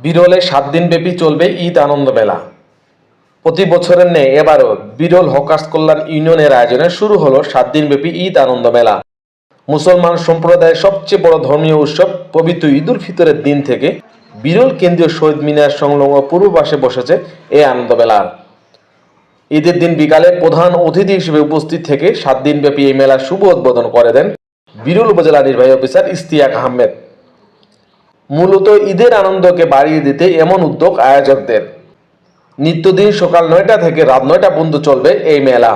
বিরলে সাত দিনব্যাপী চলবে ঈদ আনন্দ মেলা। প্রতি বছরের ন্যায় এবারও বিরল হকার্স কল্যাণ ইউনিয়নের আয়োজনে শুরু হলো সাত দিনব্যাপী ঈদ আনন্দ মেলা। মুসলমান সম্প্রদায়ের সবচেয়ে বড় ধর্মীয় উৎসব পবিত্র ঈদুল ফিতরের দিন থেকে বিরল কেন্দ্রীয় শহীদ মিনার সংলগ্ন পূর্ব পাশে বসেছে এই আনন্দ মেলার। ঈদের দিন বিকালে প্রধান অতিথি হিসেবে উপস্থিত থেকে সাত দিনব্যাপী এই মেলার শুভ উদ্বোধন করে দেন বিরল উপজেলা নির্বাহী অফিসার ইস্তিয়াক আহমেদ। মূলত ঈদের আনন্দকে বাড়িয়ে দিতে এমন উদ্যোগ আয়োজকদের। নিত্যদিন সকাল নয়টা থেকে রাত নয়টা পর্যন্ত চলবে এই মেলা।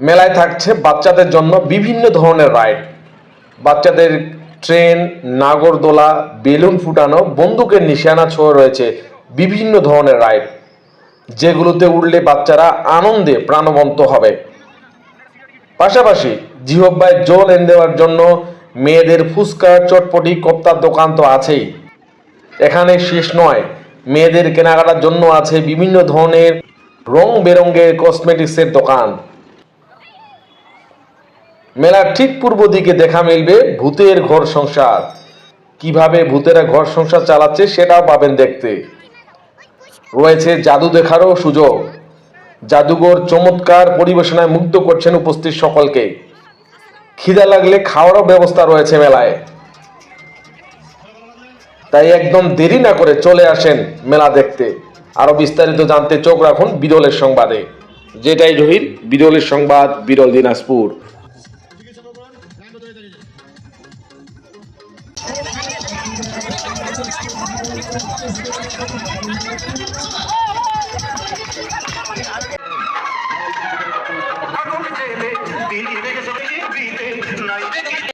মেলায় থাকছে বাচ্চাদের জন্য বিভিন্ন ধরনের রাইড। বাচ্চাদের ট্রেন, নাগরদোলা, বেলুন ফুটানো, বন্দুকের নিশানা ছোঁয়া রয়েছে বিভিন্ন ধরনের রাইড, যেগুলোতে উঠলে বাচ্চারা আনন্দে প্রাণবন্ত হবে। পাশাপাশি জিহব্বায় জল এনে দেওয়ার জন্য মেয়েদের ফুচকা, চটপটি, কপ্তার দোকান তো আছেই। এখানে শেষ নয়। মেয়েদের কেনাকাটার জন্য আছে বিভিন্ন ধরনের রং বেরঙের কসমেটিক্সের দোকান। মেলার ঠিক পূর্ব দিকে দেখা মিলবে ভূতের ঘর সংসার। কীভাবে ভূতেরা ঘর সংসার চালাচ্ছে সেটাও পাবেন দেখতে। রয়েছে জাদু দেখারও সুযোগ। জাদুঘর চমৎকার পরিবেশনায় মুগ্ধ করছেন উপস্থিত সকলকে। খিদা লাগলে খাওয়ারও ব্যবস্থা রয়েছে মেলায়। তাই একদম দেরি না করে চলে আসেন মেলা দেখতে। আরও বিস্তারিত জানতে চোখ রাখুন বিরলের সংবাদে। যেটাই জহির, বিরলের সংবাদ, বিরল দিনাজপুর। Thank দেবে দিবে সবাইকে দিতে নাই দেখি